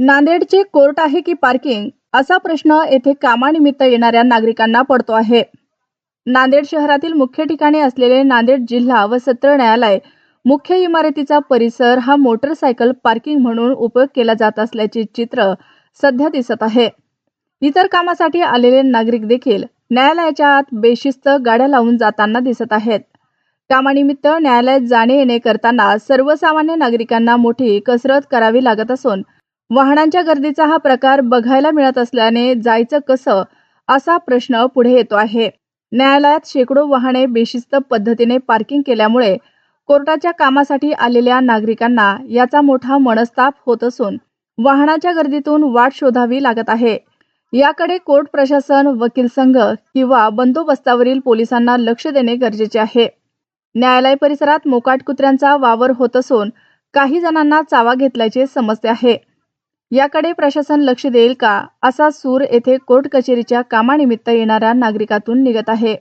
नांदेडचे कोर्ट आहे की पार्किंग? असा प्रश्न येथे कामानिमित्त येणाऱ्या नागरिकांना पडतो आहे. नांदेड शहरातील मुख्य ठिकाणी असलेले नांदेड जिल्हा व सत्र न्यायालय मुख्य इमारतीचा परिसर हा मोटरसायकल पार्किंग म्हणून उपयोग केला जात असल्याचे चित्र सध्या दिसत आहे. इतर कामासाठी आलेले नागरिक देखील न्यायालयाच्या आत बेशिस्त गाड्या लावून जाताना दिसत आहेत. कामानिमित्त न्यायालयात जाणे येणे करताना सर्वसामान्य नागरिकांना मोठी कसरत करावी लागत असून वाहनांच्या गर्दीचा हा प्रकार बघायला मिळत असल्याने जायचं कसं असा प्रश्न पुढे येतो आहे. न्यायालयात शेकडो वाहने बेशिस्त पद्धतीने पार्किंग केल्यामुळे कोर्टाच्या कामासाठी आलेल्या नागरिकांना याचा मोठा मनस्ताप होत असून वाहनाच्या गर्दीतून वाट शोधावी लागत आहे. याकडे कोर्ट प्रशासन वकील संघ किंवा बंदोबस्तावरील पोलिसांना लक्ष देणे गरजेचे आहे. न्यायालय परिसरात मोकाट कुत्र्यांचा वावर होत असून काही जणांना चावा घेतल्याचे समजते आहे. याकडे प्रशासन लक्ष देईल का? असा सूर येथे कोर्ट कचेरीच्या कामानिमित्त येणाऱ्या नागरिकातून निघत आहे.